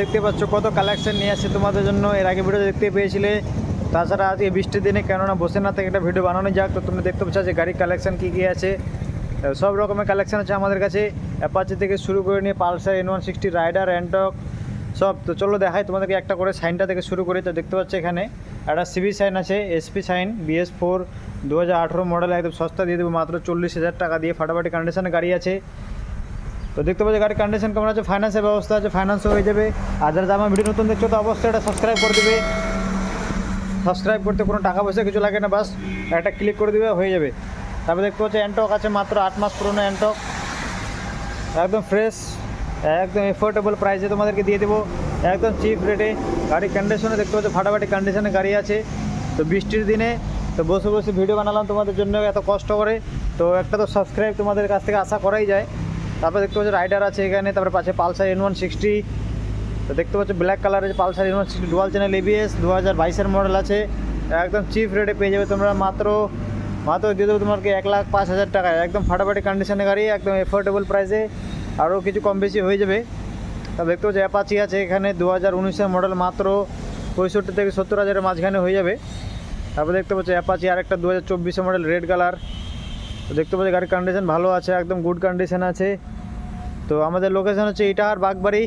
দেখতে পাচ্ছ কত কালেকশন নিয়ে আসছে তোমাদের জন্য। এর আগে ভিডিও দেখতে পেয়েছিলে। তাছাড়া আজকে বৃষ্টির দিনে কেননা বসে না থেকে একটা ভিডিও বানানো যাক। তো তুমি দেখতে পাচ্ছ যে গাড়ির কালেকশন কী কী আছে। সব রকমের কালেকশন আছে আমাদের কাছে। অ্যাপাচি থেকে শুরু করে নিয়ে Pulsar N one sixty rider Ntorq সব। তো চলো দেখাই তোমাদেরকে একটা করে সাইনটা থেকে শুরু করে। তো দেখতে পাচ্ছ এখানে একটা সিবি সাইন আছে এসপি সাইন বিএস ফোর দু হাজার আঠেরো মডেল একদম সস্তা দিয়ে দেবো। মাত্র চল্লিশ হাজার টাকা দিয়ে ফাটাফাটি কন্ডিশনে গাড়ি আছে। তো দেখতে পাচ্ছি, গাড়ির কন্ডিশন কেমন আছে? ফাইন্যান্সের ব্যবস্থা আছে ফাইন্যান্সও হয়ে যাবে। আর যারা আমার ভিডিও নতুন দেখছ, তো অবশ্যই এটা সাবস্ক্রাইব করে দেবে। সাবস্ক্রাইব করতে কোনো টাকা পয়সা কিছু লাগে না, বাস। একটা ক্লিক করে দেবে, হয়ে যাবে। তারপরে দেখতে পাচ্ছি অ্যান্টক আছে মাত্র আট মাস পুরনো অ্যান্টক একদম ফ্রেশ একদম এফোর্ডেবল প্রাইসে তোমাদেরকে দিয়ে দেবো। একদম চিপ রেটে গাড়ির কন্ডিশনে দেখতে পাচ্ছ, ফাটাফাটি কন্ডিশনে গাড়ি আছে। তো বৃষ্টির দিনে, তো বসে বসে ভিডিও বানালাম তোমাদের জন্য, এত কষ্ট করে। তো একটা তো সাবস্ক্রাইব তোমাদের কাছ থেকে আশা করাই যায়। তারপরে দেখতে পাচ্ছ রাইডার আছে এখানে, তারপরে পাশে পালসার এন ওয়ান সিক্সটি তো দেখতে পাচ্ছ ব্ল্যাক কালারের Pulsar N one sixty dual channel ABS দু হাজার বাইশের মডেল আছে। একদম চিপ রেটে পেয়ে যাবে তোমরা, মাত্র মাত্র দিয়ে দেবো তোমাকে এক লাখ পাঁচ হাজার টাকায় একদম ফাটাফাটি কন্ডিশনে গাড়ি, একদম এফোর্ডেবল প্রাইসে আরও কিছু কম বেশি হয়ে যাবে। তা দেখতে পাচ্ছি অ্যাপাচি আছে এখানে দু হাজার উনিশের মডেল মাত্র পঁয়ষট্টি থেকে সত্তর হাজারের মাঝখানে হয়ে যাবে। তারপর দেখতে পাচ্ছি অ্যাপাচি আর একটা দু হাজার চব্বিশের মডেল রেড কালার তো দেখতে পাচ্ছি গাড়ির কন্ডিশন ভালো আছে, একদম গুড কন্ডিশন আছে। তো আমাদের লোকেশন হচ্ছে ইটাহার, বাগবাড়ি,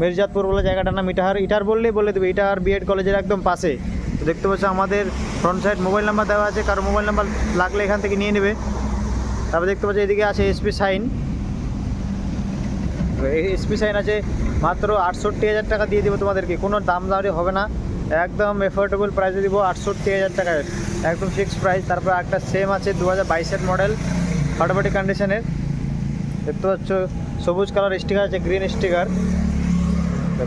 মির্জাতপুর বলে জায়গাটার নাম ইটাহার। ইটাহার বললেই বলে দেবে, ইটাহার বিএড কলেজের একদম পাশে। তো দেখতে পাচ্ছ আমাদের ফ্রন্ট সাইড মোবাইল নাম্বার দেওয়া আছে, কারও মোবাইল নাম্বার লাগলে এখান থেকে নিয়ে নেবে। তারপর দেখতে পাচ্ছ এদিকে আছে এসপি সাইন এসপি সাইন আছে মাত্র আটষট্টি হাজার টাকা দিয়ে দেবো তোমাদেরকে, কোনো দাম দাঁড়ি হবে না। একদম এফোর্ডেবল প্রাইসে দিব আটষট্টি হাজার টাকায়। একদম ফিক্স প্রাইস তারপর একটা সেম আছে দু হাজার বাইশের মডেল ফাটাফাটি কন্ডিশনের দেখতে পাচ্ছ, সবুজ কালার স্টিকার আছে গ্রিন স্টিকার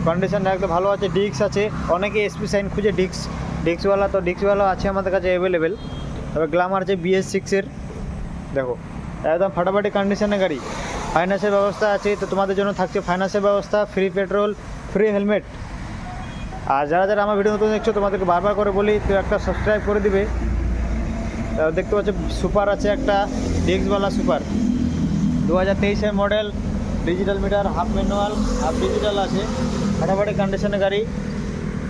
কন্ডিশন একদম ভালো আছে ডিক্স আছে। অনেকে এসপি সাইন খুঁজে ডিক্স ডিক্সওয়ালা তো ডিক্সওয়ালা আছে আমাদের কাছে অ্যাভেলেবেল তবে গ্লামার আছে বিএস সিক্সের দেখো, একদম ফাটাফাটি কন্ডিশনে গাড়ি। ফাইন্যান্সের ব্যবস্থা আছে, তো তোমাদের জন্য থাকছে ফাইন্যান্সের ব্যবস্থা ফ্রি পেট্রোল ফ্রি হেলমেট আর যারা যারা আমার ভিডিও নতুন দেখছ, তোমাদেরকে বারবার করে বলি, তো একটা সাবস্ক্রাইব করে দিবে। দেখতে পাচ্ছ সুপার আছে একটা ডিক্সওয়ালা সুপার। দু হাজার তেইশের model, digital meter, half manual, half digital আছে। ফাটাফাটি কন্ডিশনে গাড়ি।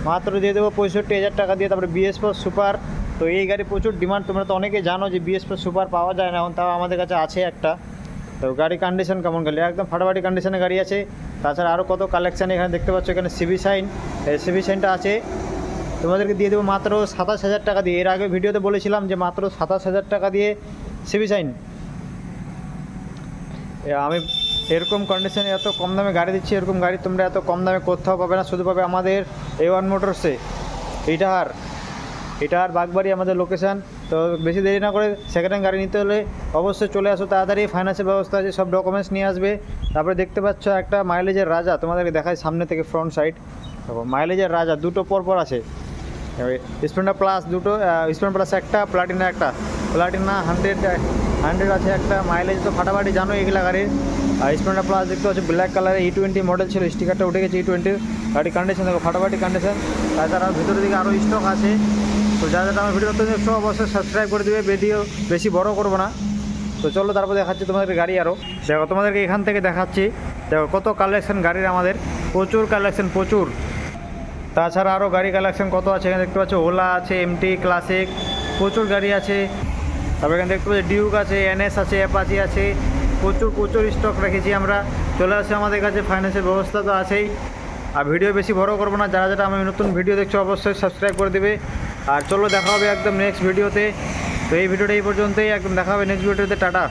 মাত্র দিয়ে দেবো পঁয়ষট্টি হাজার টাকা দিয়ে, তারপরে বিএস ফোর সুপার। তো এই গাড়ি প্রচুর ডিমান্ড তোমরা তো অনেকে জানো যে বিএস ফোর সুপার পাওয়া যায় না, এখন তাও আমাদের কাছে আছে একটা। তো গাড়ি কন্ডিশন কেমন গেলে? একদম ফাটাফাটি কন্ডিশনে গাড়ি আছে। তাছাড়া আরও কত কালেকশান এখানে দেখতে পাচ্ছ, এখানে সিবি সাইন এই সিবি সাইনটা আছে। তোমাদেরকে দিয়ে দেবো মাত্র সাতাশ হাজার টাকা দিয়ে। এর আগে ভিডিওতে বলেছিলাম যে মাত্র সাতাশ হাজার টাকা দিয়ে সিবি সাইন। আমি এরকম কন্ডিশনে এত কম দামে গাড়ি দিচ্ছি, এরকম গাড়ি তোমরা এত কম দামে কোথাও পাবে না, শুধু পাবে আমাদের এ। ওয়ান মোটরসে ইটাহার ইটাহার বাগবাড়ি আমাদের লোকেশান তো বেশি দেরি না করে সেকেন্ড হ্যান্ড গাড়ি নিতে হলে অবশ্যই চলে আসো, তাড়াতাড়ি ফাইন্যান্সের ব্যবস্থা আছে, সব ডকুমেন্টস নিয়ে আসবে। তারপরে দেখতে পাচ্ছ একটা মাইলেজের রাজা, তোমাদেরকে দেখায় সামনে থেকে ফ্রন্ট সাইড মাইলেজের রাজা, দুটো পর পর আছে। স্প্লেন্ডার প্লাস দুটো স্প্লেন্ডার প্লাস একটা প্লাটিনা একটা। প্লাটিনা হান্ড্রেড হান্ড্রেড আছে একটা মাইলেজ তো ফাটাফাটি জানো এগুলা গাড়ির। আর স্প্লেন্ডার প্লাস দেখতে হচ্ছে ব্ল্যাক কালারের ই টোয়েন্টি মডেল ছিল স্টিকারটা উঠে গেছে ই টোয়েন্টির গাড়ির কন্ডিশন দেখো, ফাটাফাটি কন্ডিশন তাছাড়া ভিতরের দিকে আরও স্টক আছে। তো যারা যারা আমার ভিডিও দেখছ, অবশ্যই সাবস্ক্রাইব করে দেবে। ভিডিও বেশি বড় করব না। তো চলো তারপর দেখাচ্ছি তোমাদেরকে গাড়ি আরও দেখো, তোমাদেরকে এখান থেকে দেখাচ্ছি। দেখো, কত কালেকশন গাড়ির আমাদের। প্রচুর কালেকশন প্রচুর। তাছাড়া আরও গাড়ি কালেকশন কত আছে এখানে দেখতে পাচ্ছ? ওলা আছে এমটি ক্লাসিক প্রচুর গাড়ি আছে। তারপর এখানে দেখতে পাচ্ছি ডিউক আছে এনএস আছে অ্যাপাচি আছে। প্রচুর প্রচুর স্টক রেখেছি আমরা। চলে আসে আমাদের কাছে ফাইন্যান্সের ব্যবস্থা তো আছেই। আর ভিডিও বেশি বড় করব না, যারা যারা আমি নতুন ভিডিও দেখছ, অবশ্যই সাবস্ক্রাইব করে দেবে। আর চলো দেখা হবে একদম নেক্সট ভিডিওতে তো। এই ভিডিওটা এই পর্যন্তই, একদম দেখা হবে নেক্সট ভিডিওতে টাটা।